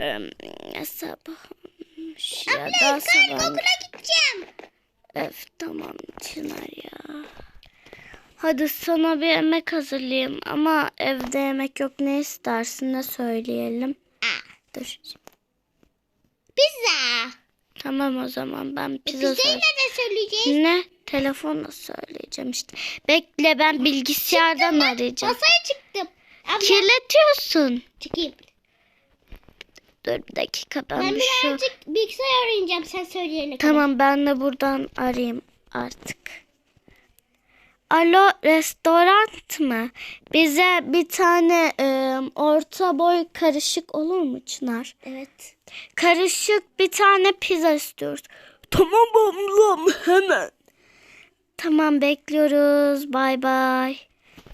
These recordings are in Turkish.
Em, ne sabahmış ya Abla daha sabah. okula gideceğim. Öf tamam Çınar ya. Hadi sana bir yemek hazırlayayım ama evde yemek yok ne istersin ne söyleyelim. Dur. Pizza. Tamam o zaman ben pizza Pizzayı söyleyeyim. nerede söyleyeceğiz? Ne? Telefonla söyleyeceğim işte. Bekle ben bilgisayardan arayacağım. Masaya çıktım. Abla Kirletiyorsun. çıkayım. Dur bir dakika ben, Ben bir şu... birazcık bilgisayar oynayacağım sen söyleyene kadar. Tamam ben de buradan arayayım artık. Alo restoran mı? Bize bir tane e, orta boy karışık olur mu Çınar? Evet. Karışık bir tane pizza istiyoruz. Tamam ablam hemen. Tamam bekliyoruz. Bay bay.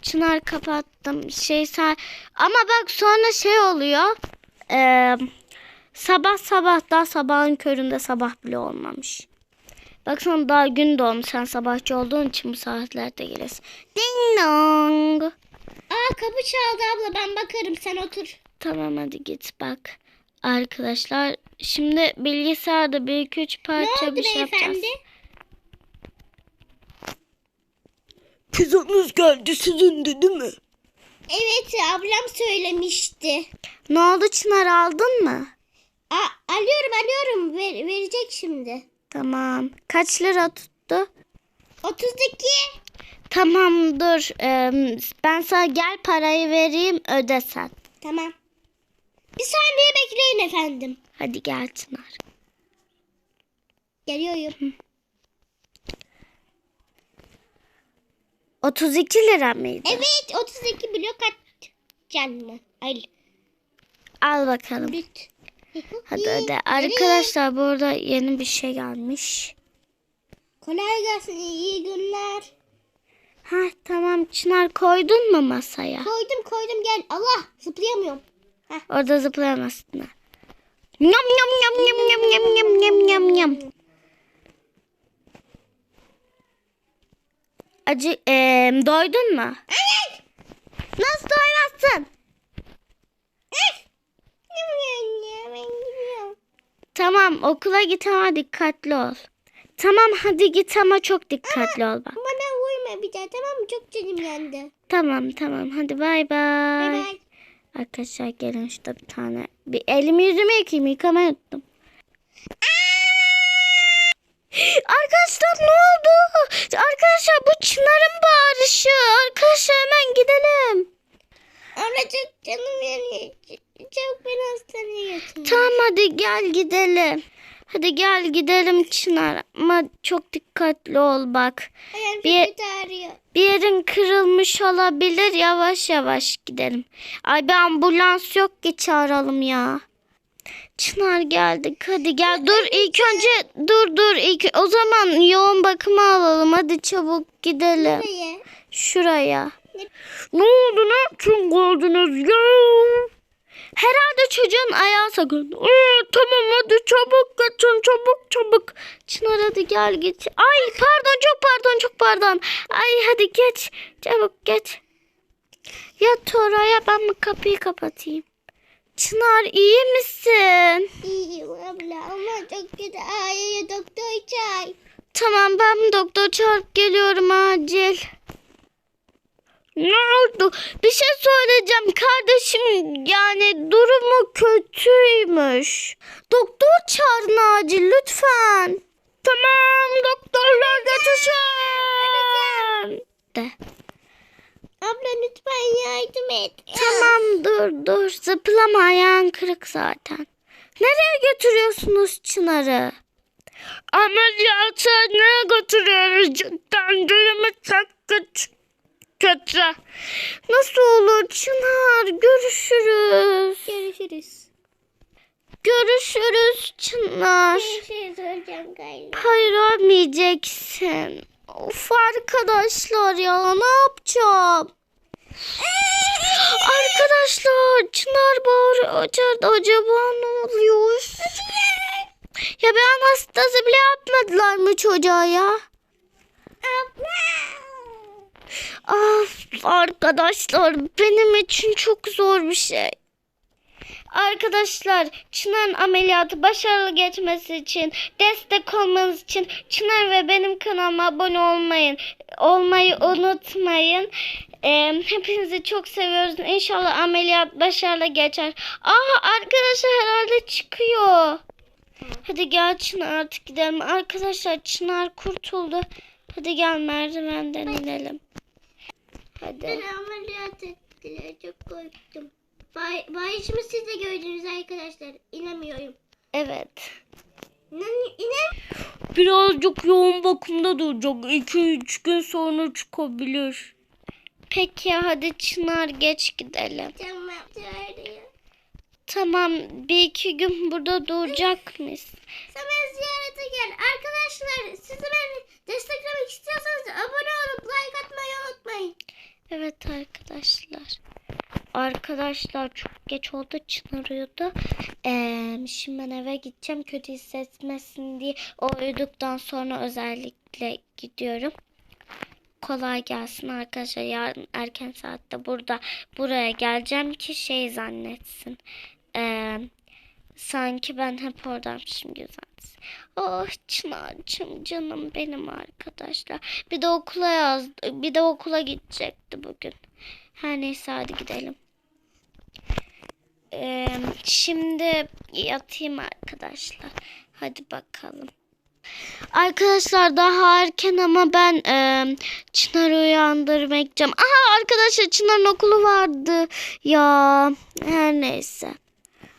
Çınar kapattım. Şey sen ama bak sonra şey oluyor. Ee, sabah sabah daha sabahın köründe sabah bile olmamış. Baksana daha gün doğmuş. Sen sabahçı olduğun için bu saatlerde gelirsin. Ding dong. Aa kapı çaldı abla ben bakarım sen otur. Tamam hadi git bak. Arkadaşlar şimdi bilgisayarda bir iki üç parça bir şey yapacağız. beyefendi? Pizzanız geldi sizin de değil mi? Evet ablam söylemişti. Ne oldu Çınar aldın mı? Aa, alıyorum alıyorum Ver, verecek şimdi. Tamam. Kaç lira tuttu? 32. Tamam dur. Ee, ben sana gel parayı vereyim öde sen. Tamam. Bir saniye bekleyin efendim. Hadi gel Çınar. Geliyorum. 32 lira mıydı? Evet 32 blok at canlı. Ay Al bakalım. lüt. Hadi öde. Arkadaşlar burada yeni bir şey gelmiş. Kolay gelsin iyi günler. Ha tamam Çınar koydun mu masaya? Koydum koydum gel. Allah zıplayamıyorum. Orada zıplayamazsın. ha. Yam yam yam yam yam yam yam yam yam Acı eee doydun mu? Hayır. Nasıl doymazsın? Gidiyorum. Tamam okula git ama dikkatli ol. Tamam hadi git ama çok dikkatli ol bak. Bana vurma bir daha tamam mı? Çok canım yandı. Tamam tamam hadi bay Bay bay. bay. Arkadaşlar gelin şurada bir tane. Bir elimi yüzümü yıkayayım yıkamayı unuttum. Arkadaşlar ne oldu? Arkadaşlar bu Çınar'ın bağırışı. Arkadaşlar hemen gidelim. Çok canım yanıyor. Çabuk beni hastaneye götür. Tamam hadi gel gidelim. Hadi gel gidelim Çınar. Ama çok dikkatli ol bak. Ayağım Bir- çok. Bir yerin kırılmış olabilir. Yavaş yavaş gidelim. Ay bir ambulans yok ki çağıralım ya. Çınar geldik. Hadi gel. Dur ilk önce dur dur. ilk o zaman yoğun bakıma alalım. Hadi çabuk gidelim. Şuraya. Ne- oldu? Ne için geldiniz ya? Herhalde çocuğun ayağı sakın. Ee, tamam hadi çabuk geçin çabuk çabuk. Çınar hadi gel git. Ay pardon çok pardon çok pardon. Ay hadi geç çabuk geç. Yat oraya ben mi kapıyı kapatayım? Çınar iyi misin? İyiyim abla ama çok kötü ağrıyor. Doktor çay. Tamam ben doktor çağırıp geliyorum acil. Ne oldu? Bir şey söyleyeceğim. Kardeşim yani durumu kötüymüş. Doktor çağırın acil lütfen. Tamam doktorlar. De. Abla lütfen yardım et. Tamam dur dur zıplama ayağın kırık zaten. Nereye götürüyorsunuz Çınar'ı? Ameliyathaneye götürüyoruz cidden durumu çok kötü. kötü. Nasıl olur Çınar? Görüşürüz. Görüşürüz. Görüşürüz Çınar. Görüşürüz hocam galiba. Hayır ölmeyeceksin. Of arkadaşlar ya ne yapacağım? İçeride acaba ne oluyor? Ya bir anastezi bile yapmadılar mı çocuğa ya? Of arkadaşlar benim için çok zor bir şey. Arkadaşlar Çınar'ın ameliyatı başarılı geçmesi için destek olmanız için Çınar ve benim kanalıma abone olmayın. Olmayı unutmayın. Ee, hepinizi çok seviyoruz. İnşallah ameliyat başarılı geçer. Aa arkadaşlar herhalde çıkıyor. Hadi gel Çınar artık gidelim. Arkadaşlar Çınar kurtuldu. Hadi gel merdivenden inelim. Hadi. Beni ameliyat ettiler. Çok korktum. Bay, bayışımı siz de gördünüz arkadaşlar. İnemiyorum. Evet. İnan, inen. Birazcık yoğun bakımda duracak. 2-3 gün sonra çıkabilir. Peki hadi Çınar geç gidelim. Tamam. Çağırıyor. Tamam bir iki gün burada duracak mıyız? Sen beni ziyarete gel. Arkadaşlar sizi beni desteklemek istiyorsanız abone olup like atmayı unutmayın. Evet arkadaşlar. Arkadaşlar çok geç oldu Çınar uyudu. Ee, şimdi ben eve gideceğim kötü hissetmesin diye o uyuduktan sonra özellikle gidiyorum. Kolay gelsin arkadaşlar. Yarın erken saatte burada buraya geleceğim ki şey zannetsin. Ee, sanki ben hep oradaymışım gibi zannetsin. Oh Çınar'cığım canım benim arkadaşlar. Bir de okula yazdı. Bir de okula gidecekti bugün. Her neyse hadi gidelim. Ee, şimdi yatayım arkadaşlar. Hadi bakalım. Arkadaşlar daha erken ama ben e, Çınar'ı uyandırmak gideceğim. Aha arkadaşlar Çınar'ın okulu vardı. Ya her neyse.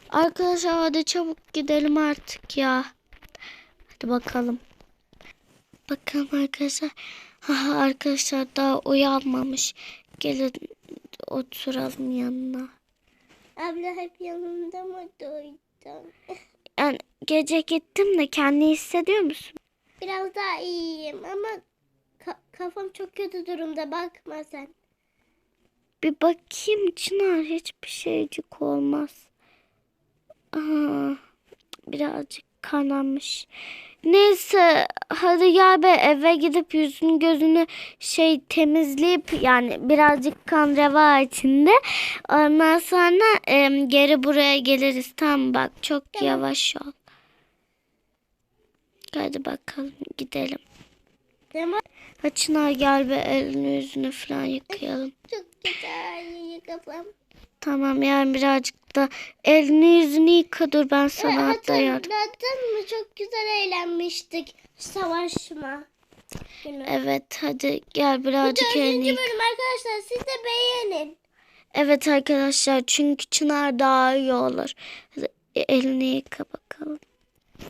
Arkadaşlar hadi çabuk gidelim artık ya. Hadi bakalım. Bakalım arkadaşlar. Aha, arkadaşlar daha uyanmamış. Gelin oturalım yanına. Abla hep yanımda mı duydun? Yani gece gittim de kendini hissediyor musun? Biraz daha iyiyim ama ka- kafam çok kötü durumda bakma sen. Bir bakayım Çınar hiçbir şeycik olmaz. Aa, birazcık kanamış. Neyse hadi gel be eve gidip yüzünü gözünü şey temizleyip yani birazcık kan reva içinde. Ondan sonra em, geri buraya geliriz. Tamam bak çok yavaş ol. Hadi bakalım gidelim. Tamam. Çınar gel be elini yüzünü falan yıkayalım. Çok güzel kafam. Tamam yani birazcık da elini yüzünü yıka dur ben sana hatta yardım. Hatırladın mı? Çok güzel eğlenmiştik. Savaşma. günü. Evet hadi gel Bu birazcık elini dördüncü yıka. bölüm arkadaşlar. Siz de beğenin. Evet arkadaşlar çünkü Çınar daha iyi olur. Hadi elini yıka bakalım.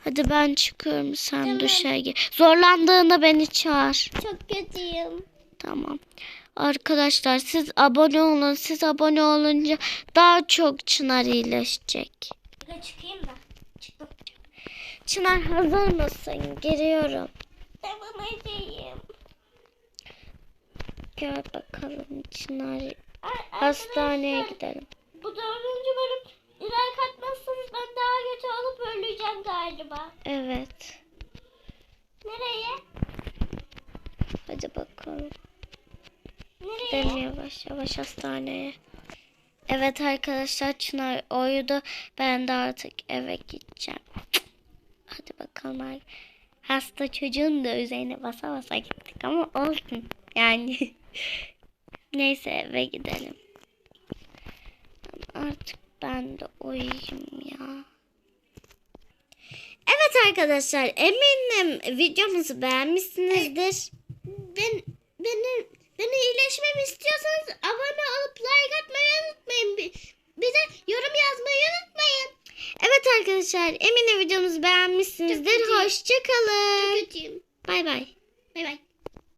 Hadi ben çıkıyorum sen Tamam. duşa gir. Zorlandığında beni çağır. Çok kötüyüm. Tamam. Arkadaşlar siz abone olun. Siz abone olunca daha çok Çınar iyileşecek. Şuraya çıkayım da. Çıktım. Çınar hazır mısın? Giriyorum. Tamam edeyim. Gel bakalım Çınar. Ar- Hastaneye gidelim. Bu dördüncü bölüm like atmazsanız ben daha kötü olup öleceğim galiba. Evet. Nereye? Hadi bakalım. Gidelim yavaş yavaş hastaneye. Evet arkadaşlar Çınar uyudu. Ben de artık eve gideceğim. Hadi bakalım. Hasta çocuğun da üzerine basa basa gittik ama olsun. Yani neyse eve gidelim. Artık ben de uyuyayım ya. Evet arkadaşlar eminim videomuzu beğenmişsinizdir. Ben benim beni iyileşmemi istiyorsanız abone olup like atmayı unutmayın. De yorum yazmayı unutmayın. Evet arkadaşlar eminim videomuzu beğenmişsinizdir. Hoşçakalın. Bay bay. Bay bay.